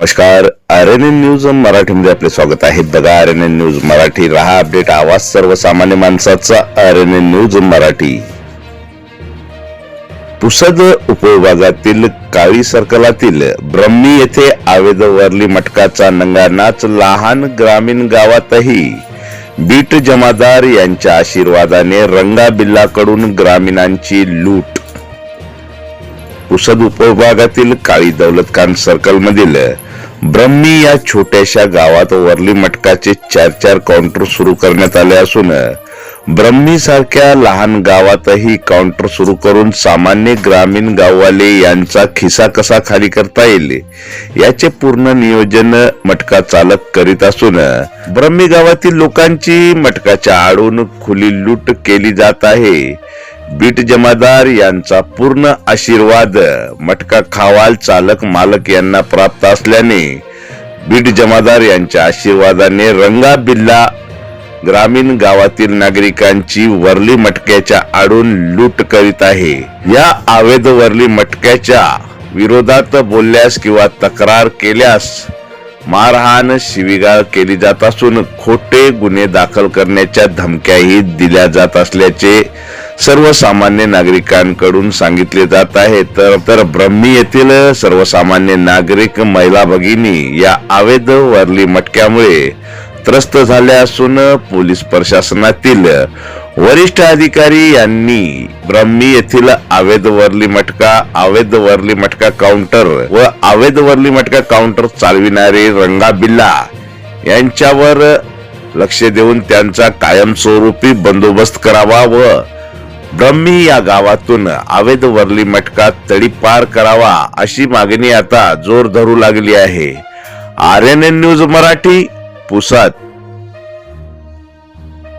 नमस्कार. R N N news मराठीमध्ये आपले स्वागत आहे. बघा R N N news Marathi. रहा अपडेट आवाज सर्वसामान्य माणसाचा. R N N news Marathi. Pusad उपविभागातील काळी सर्कलातील ब्रह्मी येथे आवेद वरली मटकाचा नंगानाच लहान ग्रामीण गावातही बीट जमादार यांच्या आशीर्वादाने रंगा बिल्लाकडून ग्रामीणांची लूट. पुसद उपविभागातील काळी दौलत खान सर्कल मधील ब्रह्मी या छोट्याशा गावात वरली मटकाचे चार चार काउंटर सुरू करण्यात आले असून ब्रह्मी सारख्या लहान गावातही काउंटर सुरू करून सामान्य ग्रामीण गाववाले यांचा खिसा कसा खाली करता येईल याचे पूर्ण नियोजन मटका चालक करीत असून ब्रह्मी गावातील लोकांची मटकाच्या आडून खुली लूट केली जात आहे. बीट जमादार यांचा पूर्ण आशीर्वाद. मटका खावाल चालक मालक यांना प्राप्त असल्याने बीट जमादार यांच्या आशीर्वादाने रंगा बिल्ला ग्रामीण गावातील नागरिकांची वरली मटक्याच्या आडून लूट करीत आहे. या अवैध वरली मटक्याच्या विरोधात बोलल्यास किंवा तक्रार केल्यास मारहाण शिवीगाळ केली जात असून खोटे गुन्हे दाखल करण्याच्या धमक्याही दिल्या जात असल्याचे सर्वसामान्य नागरिकांकडून सांगितले जात आहे. तर तर ब्रह्मी येथील सर्वसामान्य नागरिक महिला भगिनी या अवैध वरली मटक्यामुळे त्रस्त झाल्या असून पोलीस प्रशासनातील वरिष्ठ अधिकारी यांनी ब्रह्मी येथील अवैध वरली मटका अवैध वरली मटका काउंटर व अवैध वरली मटका काउंटर चालविणारे रंगा बिल्ला यांच्यावर लक्ष देऊन त्यांचा कायमस्वरूपी बंदोबस्त करावा व ब्रह्मी या गावातून अवैध वरली मटका तडीपार करावा अशी मागणी आता जोर धरू लागली आहे. R N N news Marathi Pusad